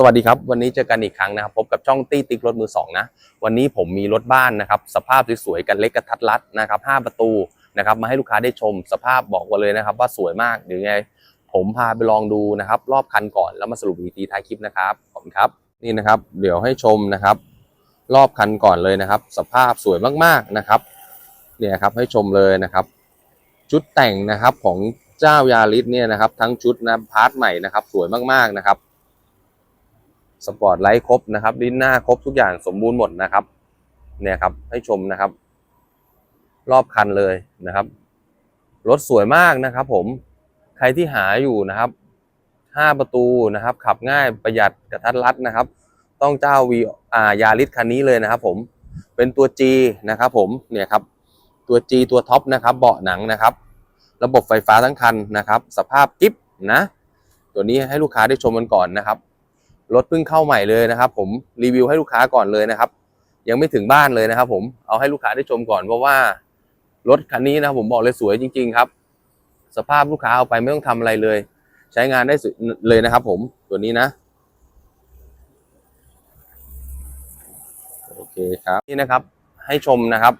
สวัสดีครับ วันนี้เจอกันอีกครั้งนะครับ พบกับช่องตี้ติ๊กรถมือสองนะ วันนี้ผมมีรถบ้านนะครับ สภาพสวยๆกันเล็กกระทัดรัดนะครับห้าประตูนะครับ มาให้ลูกค้าได้ชมสภาพบอกกันเลยนะครับ ว่าสวยมากเดี๋ยวยังไง ผมพาไปลองดูนะครับ รอบคันก่อนแล้วมาสรุปอีกทีท้ายคลิปนะครับขอบคุณครับนี่นะครับ เดี๋ยวให้ชมนะครับ รอบคันก่อนเลยนะครับ สภาพสวยมากๆนะครับเนี่ยครับให้ชมเลยนะครับ ชุดแต่งนะครับของเจ้ายาริสเนี่ยนะครับ ทั้งชุดนะพาร์ทใหม่นะครับ สวยมากๆนะครับ สปอร์ตไลท์ครบนะครับลิ้นหน้าครบทุกอย่างสมบูรณ์หมดนะครับ เนี่ยครับให้ชมนะครับ รอบคันเลยนะครับรถสวยมากนะครับ ผมใครที่หาอยู่นะครับห้าประตูนะครับ ขับง่ายประหยัดกระทัดรัดนะครับ ต้องเจ้าวีอ่ายาริสคันนี้เลยนะครับ ผมเป็นตัว G นะครับผมเนี่ยครับตัว G ตัวท็อปนะครับ เบาะหนังนะครับ ระบบไฟฟ้าทั้งคันนะครับ สภาพกิ๊บนะ ตัวนี้ให้ลูกค้าได้ชมกันก่อนนะครับ รถเพิ่งเข้าใหม่เลยนะครับ ผมรีวิวให้ลูกค้าก่อนเลยนะครับ ยังไม่ถึงบ้านเลยนะครับ ผมเอาให้ลูกค้าได้ชมก่อนเพราะว่ารถคันนี้นะผมบอกเลยสวยจริง ๆ ครับ สภาพลูกค้าเอาไปไม่ต้องทำอะไรเลย ใช้งานได้เลยนะครับ ผมตัวนี้นะโอเคครับนี่นะครับ ให้ชมนะครับ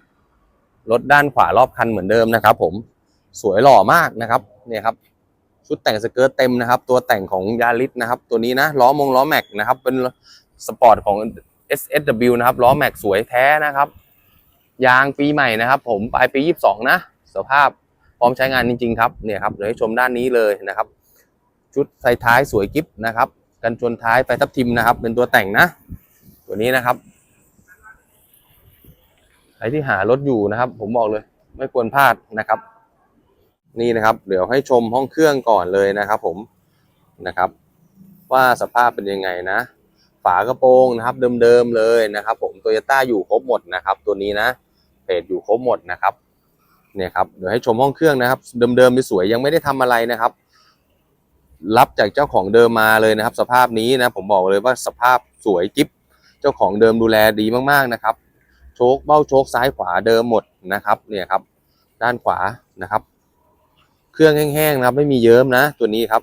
รถด้านขวารอบคันเหมือนเดิมนะครับ ผมสวยหล่อมากนะครับ เนี่ยครับ ชุดแต่งสเกิร์ตเต็มนะครับ ตัวแต่งของยาริสนะครับ ตัวนี้นะล้อมงล้อแม็กนะครับ เป็นสปอร์ตของ SSW นะครับล้อแม็กสวยแท้นะครับ ยางปีใหม่นะครับ ผมปลายปี 22 นะ สภาพพร้อมใช้งานจริง ๆ ครับเนี่ยครับเดี๋ยวให้ชมด้านนี้เลยนะครับ ชุดไฟท้ายสวยกิฟนะครับ กันชนท้ายไฟทับทิมนะครับ เป็นตัวแต่งนะ ตัวนี้นะครับใครที่หารถอยู่นะครับ ผมบอกเลย ไม่ควรพลาดนะครับ นี่นะครับ เดี๋ยวให้ชมห้องเครื่องก่อนเลยนะครับผมนะครับ ว่าสภาพเป็นยังไงนะ ฝากระโปรงนะครับ เดิมๆเลยนะครับ ผมโตโยต้าอยู่ครบหมดนะครับ ตัวนี้นะเพจอยู่ครบหมดนะครับเนี่ยครับเดี๋ยวให้ชมห้องเครื่องนะครับ เดิมๆนี่สวยยังไม่ได้ทำอะไรนะครับ รับจากเจ้าของเดิมมาเลยนะครับ สภาพนี้นะ ผมบอกเลยว่าสภาพสวยจิ๊บเจ้าของเดิมดูแลดีมากๆนะครับ โชคเบ้าโชคซ้ายขวาเดิมหมดนะครับ เนี่ยครับ ด้านขวานะครับ เครื่องแห้งๆนะครับ ไม่มีเยิ้มนะ ตัวนี้ครับ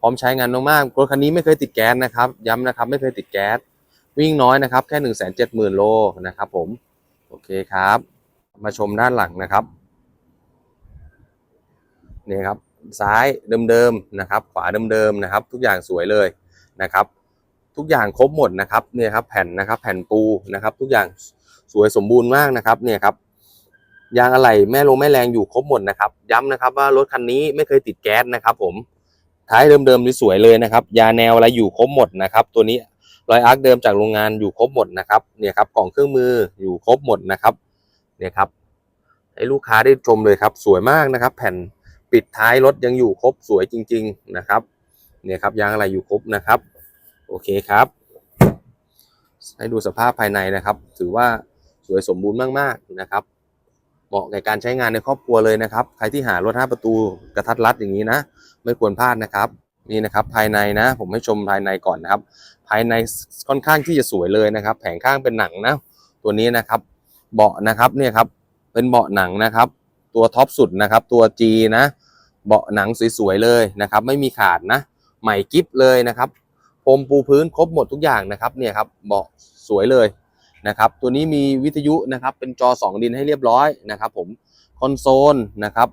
พร้อมใช้งานมากๆรถคันนี้ไม่เคยติดแก๊สนะครับ ย้ำนะครับ ไม่เคยติดแก๊สวิ่งน้อยนะครับ แค่หนึ่งแสนเจ็ดหมื่นโลนะครับ ผม โอเคครับ มาชมด้านหลังนะครับนี่ครับซ้ายเดิมๆนะครับ ขวาเดิมๆนะครับ ทุกอย่างสวยเลยนะครับ ทุกอย่างครบหมดนะครับเนี่ยครับ แผ่นนะครับ แผ่นปูนะครับ ทุกอย่างสวยสมบูรณ์มากนะครับ เนี่ยครับ ยางอะไหล่แม่ลงแม่แรงอยู่ครบหมดนะครับ ย้ำนะครับว่ารถคันนี้ไม่เคยติดแก๊สนะครับ ผมท้ายเดิมๆนี่สวยเลยนะครับ ยาแนวอะไรอยู่ครบหมดนะครับ ตัวนี้รอยอาร์คเดิมจากโรงงานอยู่ครบหมดนะครับเนี่ยครับกล่องเครื่องมืออยู่ครบหมดนะครับเนี่ยครับให้ลูกค้าได้ชมเลยครับ สวยมากนะครับ แผ่นปิดท้ายรถยังอยู่ครบสวยจริง ๆนะครับ เนี่ยครับยางอะไรอยู่ครบนะครับ โอเคครับ ให้ดูสภาพภายในนะครับ ถือว่าสวยสมบูรณ์มากๆนะครับ เหมาะในการใช้งานในครอบครัวเลยนะครับ ใครที่หารถห้าประตูกระทัดรัดอย่างนี้นะ ไม่ควรพลาดนะครับ นี่นะครับภายในนะ ผมให้ชมภายในก่อนนะครับ ภายในค่อนข้างที่จะสวยเลยนะครับ แผงข้างเป็นหนังนะ ตัวนี้นะครับ เบาะนะครับเนี่ยครับ เป็นเบาะหนังนะครับ ตัวท็อปสุดนะครับ ตัว G นะ เบาะหนังสวยๆเลยนะครับ ไม่มีขาดนะ ใหม่กิฟเลยนะครับพรมปูพื้นครบหมดทุกอย่างนะครับ เนี่ยครับ เบาะสวยเลย นะครับตัวนี้มีวิทยุนะครับเป็นจอ 2 ดินให้เรียบร้อยนะครับผมคอนโซลนะครับ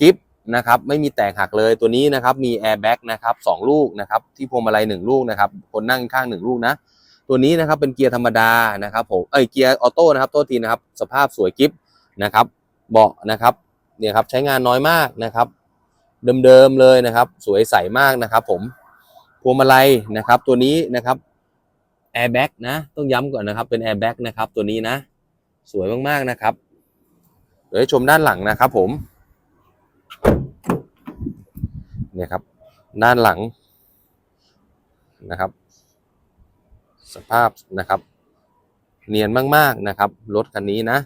กิฟนะครับไม่มีแตกหักเลยตัวนี้นะครับมีแอร์แบ็กนะครับสองลูกนะครับที่พวงมาลัยหนึ่งลูกนะครับคนนั่งข้างหนึ่งลูกนะ ตัวนี้นะครับเป็นเกียร์ธรรมดานะครับผมเอ้ยเกียร์ออโต้นะครับโทษทีนะครับสภาพสวยกิฟนะครับเบาะนะครับเนี่ยครับใช้งานน้อยมากนะครับ เดิมๆเลยนะครับ สวยใสมากนะครับ ผมพวงมาลัยนะครับ ตัวนี้นะครับ แอร์แบ็กนะ ต้องย้ำก่อนนะครับ เป็นแอร์แบ็กนะครับ ตัวนี้นะ สวยมากๆนะครับ เดี๋ยวชมด้านหลังนะครับผม เนี่ยครับ ด้านหลังนะครับ สภาพนะครับ เนียนมากๆนะครับรถคันนี้นะ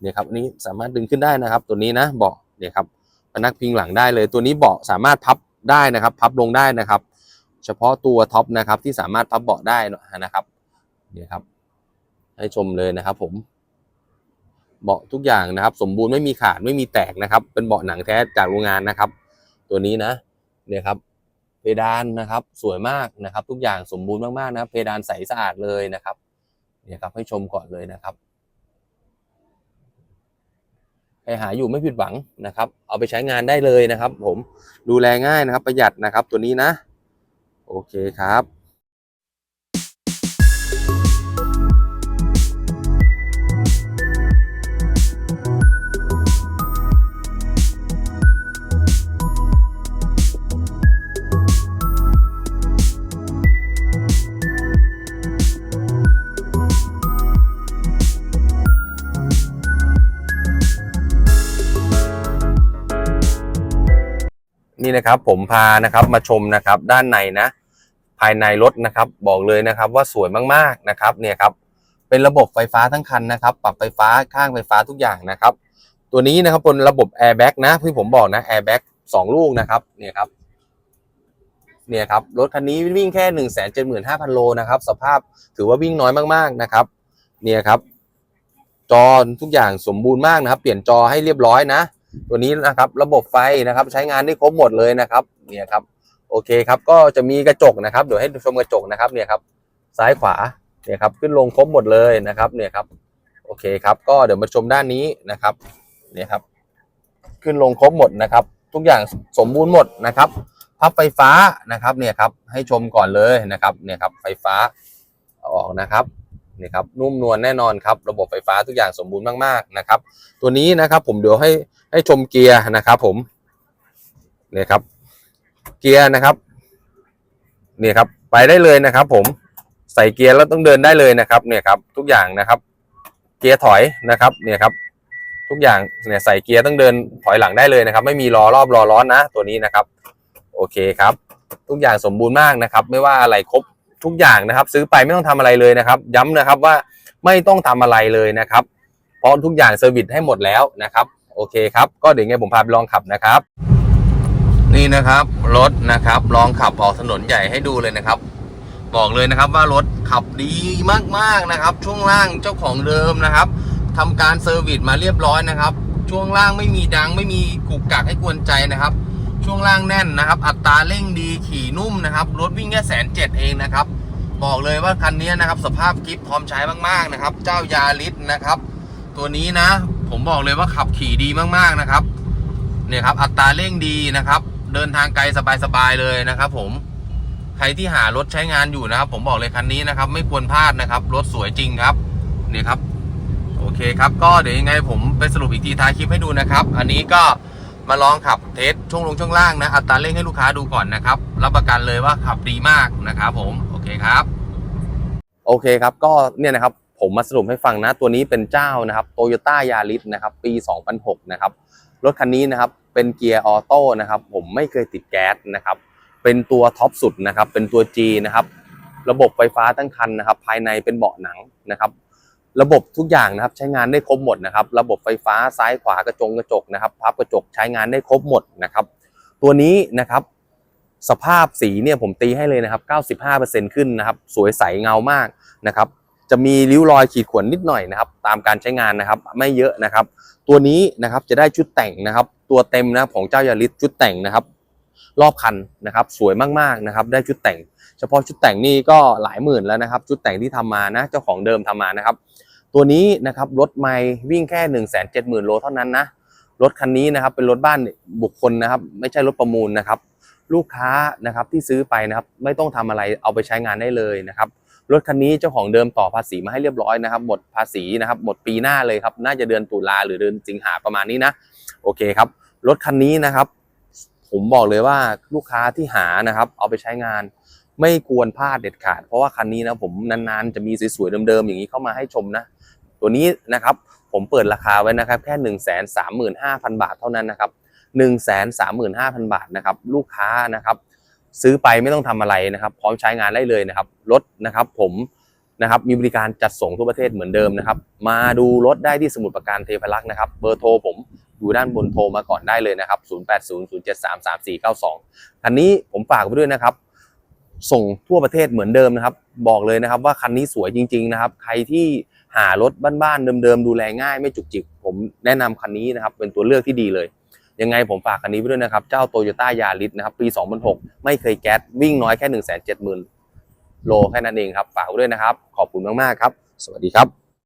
เนี่ยครับนี้สามารถดึงขึ้นได้นะครับ ตัวนี้นะเบาะเนี่ยครับพนักพิงหลังได้เลย ตัวนี้เบาะสามารถพับได้นะครับ พับลงได้นะครับ ฉพาะตัวท็อปนะครับที่สามารถพับเบาะได้นะครับนี่ครับ ให้ชมเลยนะครับ ผม เบาะทุกอย่างนะครับ สมบูรณ์ไม่มีขาดไม่มีแตกนะครับ เป็นเบาะหนังแท้จากโรงงานนะครับ ตัวนี้นะเนี่ยครับ เพดานนะครับ สวยมากนะครับ ทุกอย่างสมบูรณ์มากๆนะครับเพดานใสสะอาดเลยนะครับเนี่ยครับให้ชมก่อนเลยนะครับใครหาอยู่ไม่ผิดหวังนะครับ เอาไปใช้งานได้เลยนะครับ ผมดูแลง่ายนะครับ ประหยัดนะครับตัวนี้นะ โอเคครับ นี่นะครับผมพานะครับมาชมนะครับด้านในนะ ภายในรถนะครับบอกเลยนะครับว่าสวยมากๆนะครับเนี่ยครับเป็นระบบไฟฟ้าทั้งคันนะครับ ปรับไฟฟ้าข้างไฟฟ้าทุกอย่างนะครับ ตัวนี้นะครับบนระบบแอร์แบ็กนะที่ผมบอกนะแอร์แบ็กสองลูกนะครับเนี่ยครับเนี่ยครับรถคันนี้วิ่งแค่หนึ่งแสนเจ็ดหมื่นห้าพันโลนะครับ สภาพถือว่าวิ่งน้อยมากๆนะครับ เนี่ยครับ จอทุกอย่างสมบูรณ์มากนะครับ เปลี่ยนจอให้เรียบร้อยนะ ตัวนี้นะครับระบบไฟนะครับใช้งานได้ครบหมดเลยนะครับเนี่ยครับโอเคครับก็จะมีกระจกนะครับเดี๋ยวให้ชมกระจกนะครับเนี่ยครับซ้ายขวาเนี่ยครับขึ้นลงครบหมดเลยนะครับเนี่ยครับโอเคครับก็เดี๋ยวมาชมด้านนี้นะครับเนี่ยครับขึ้นลงครบหมดนะครับ ทุกอย่างสมบูรณ์หมดนะครับพับไฟฟ้านะครับเนี่ยครับให้ชมก่อนเลยนะครับเนี่ยครับไฟฟ้าอออกนะครับเนี่ยครับนุ่มนวลแน่นอนครับระบบไฟฟ้าทุกอย่างสมบูรณ์มากๆนะครับ ตัวนี้นะครับผมเดี๋ยวให้ ให้ชมเกียร์นะครับ ผมเนี่ยครับ เกียร์นะครับเนี่ยครับ ไปได้เลยนะครับ ผมใส่เกียร์แล้วต้องเดินได้เลยนะครับ เนี่ยครับ ทุกอย่างนะครับ เกียร์ถอยนะครับ เนี่ยครับ ทุกอย่างเนี่ยใส่เกียร์ต้องเดินถอยหลังได้เลยนะครับ ไม่มีล้อรอบล้อร้อนนะตัวนี้นะครับ โอเคครับ ทุกอย่างสมบูรณ์มากนะครับ ไม่ว่าอะไรครบทุกอย่างนะครับ ซื้อไปไม่ต้องทำอะไรเลยนะครับ ย้ำนะครับว่าไม่ต้องทำอะไรเลยนะครับ เพราะทุกอย่างเซอร์วิสให้หมดแล้วนะครับ โอเคครับ ก็เดี๋ยวไงผมพาไปลองขับนะครับ นี่นะครับรถนะครับ ลองขับออกถนนใหญ่ให้ดูเลยนะครับ บอกเลยนะครับว่ารถขับดีมากๆนะครับ ช่วงล่างเจ้าของเดิมนะครับทำการเซอร์วิสมาเรียบร้อยนะครับ ช่วงล่างไม่มีดังไม่มีกุกกักให้กวนใจนะครับ ช่วงล่างแน่นนะครับ อัตราเร่งดีขี่นุ่มนะครับรถวิ่งแค่แสนเจ็ดเองนะครับบอกเลยว่าคันนี้นะครับสภาพกิฟพร้อมใช้มากๆนะครับ เจ้ายาริสนะครับ ตัวนี้นะ ผมบอกเลยว่าขับขี่ดีมากๆนะครับ เนี่ยครับ อัตราเร่งดีนะครับ เดินทางไกลสบายๆเลยนะครับผมใครที่หารถใช้งานอยู่นะครับ ผมบอกเลยคันนี้นะครับ ไม่ควรพลาดนะครับ รถสวยจริงครับเนี่ยครับ โอเคครับ ก็เดี๋ยวยังไงผมไปสรุปอีกทีท้ายคลิปให้ดูนะครับ อันนี้ก็มาลองขับเทสช่วงลงช่วงล่างนะ อัตราเร่งให้ลูกค้าดูก่อนนะครับ รับประกันเลยว่าขับดีมากนะครับผม โอเคครับ โอเคครับ ก็เนี่ยนะครับ ผมมาสรุปให้ฟังนะ ตัวนี้เป็นเจ้านะครับ Toyota Yaris นะครับ ปี 2006 นะครับ รถคันนี้นะครับ เป็นเกียร์ออโต้นะครับ ผมไม่เคยติดแก๊สนะครับ เป็นตัวท็อปสุดนะครับ เป็นตัว G นะครับ ระบบไฟฟ้าทั้งคันนะครับ ภายในเป็นเบาะหนังนะครับ ระบบทุกอย่างนะครับ ใช้งานได้ครบหมดนะครับ ระบบไฟฟ้าซ้ายขวากระจงกระจกนะครับ พับกระจกใช้งานได้ครบหมดนะครับ ตัวนี้นะครับสภาพสีเนี่ยผมตีให้เลยนะครับ 95%ขึ้นนะครับ สวยใสเงามากนะครับ จะมีริ้วรอยขีดข่วนนิดหน่อยนะครับ ตามการใช้งานนะครับ ไม่เยอะนะครับ ตัวนี้นะครับจะได้ชุดแต่งนะครับ ตัวเต็มนะของเจ้ายาริสชุดแต่งนะครับ รอบคันนะครับ สวยมากๆนะครับ ได้ชุดแต่ง เฉพาะชุดแต่งนี่ก็หลายหมื่นแล้วนะครับ ชุดแต่งที่ทำมานะ เจ้าของเดิมทำมานะครับ ตัวนี้นะครับรถไม่วิ่งแค่1นึ่งแสนเจ็ดหมื่นโลเท่านั้นนะรถคันนี้นะครับเป็นรถบ้านบุคคลนะครับ ไม่ใช่รถประมูลนะครับ ลูกค้านะครับที่ซื้อไปนะครับ ไม่ต้องทำอะไรเอาไปใช้งานได้เลยนะครับ รถคันนี้เจ้าของเดิมต่อภาษีมาให้เรียบร้อยนะครับหมดภาษีนะครับหมดปีหน้าเลยครับ น่าจะเดือนตุลาหรือเดือนสิงหาประมาณนี้นะ โอเคครับ รถคันนี้นะครับ ผมบอกเลยว่าลูกค้าที่หานะครับ เอาไปใช้งานไม่ควรพลาดเด็ดขาด เพราะว่าคันนี้นะผมนานๆจะมีสวยๆเดิมๆอย่างนี้เข้ามาให้ชมนะ ตัวนี้นะครับผมเปิดราคาไว้นะครับแค่หนึ่งแสนสามหมื่นห้าพันบาทเท่านั้นนะครับหนึ่งแสนสามหมื่นห้าพันบาทนะครับลูกค้านะครับ ซื้อไปไม่ต้องทำอะไรนะครับ พร้อมใช้งานได้เลยนะครับ รถนะครับผมนะครับมีบริการจัดส่งทั่วประเทศเหมือนเดิมนะครับ มาดูรถได้ที่สมุทรปราการเทพารักษ์นะครับ เบอร์โทรผมอยู่ด้านบนโทรมาก่อนได้เลยนะครับ 0800733492 คันนี้ผมฝากไว้ด้วยนะครับ ส่งทั่วประเทศเหมือนเดิมนะครับ บอกเลยนะครับว่าคันนี้สวยจริง ๆ นะครับ ใครที่หารถบ้านๆเดิมๆดูแลง่ายไม่จุกจิก ผมแนะนำคันนี้นะครับ เป็นตัวเลือกที่ดีเลย ยังไงผมฝากคันนี้ไว้ด้วยนะครับ เจ้าโตโยต้ายาริสนะครับ ปี 2006 ไม่เคยแก๊สวิ่งน้อยแค่ 1 7 0 0 0 0 โลแค่นั้นเองครับ ฝากไว้ด้วยนะครับ ขอบคุณมาก ๆ ครับ สวัสดีครับ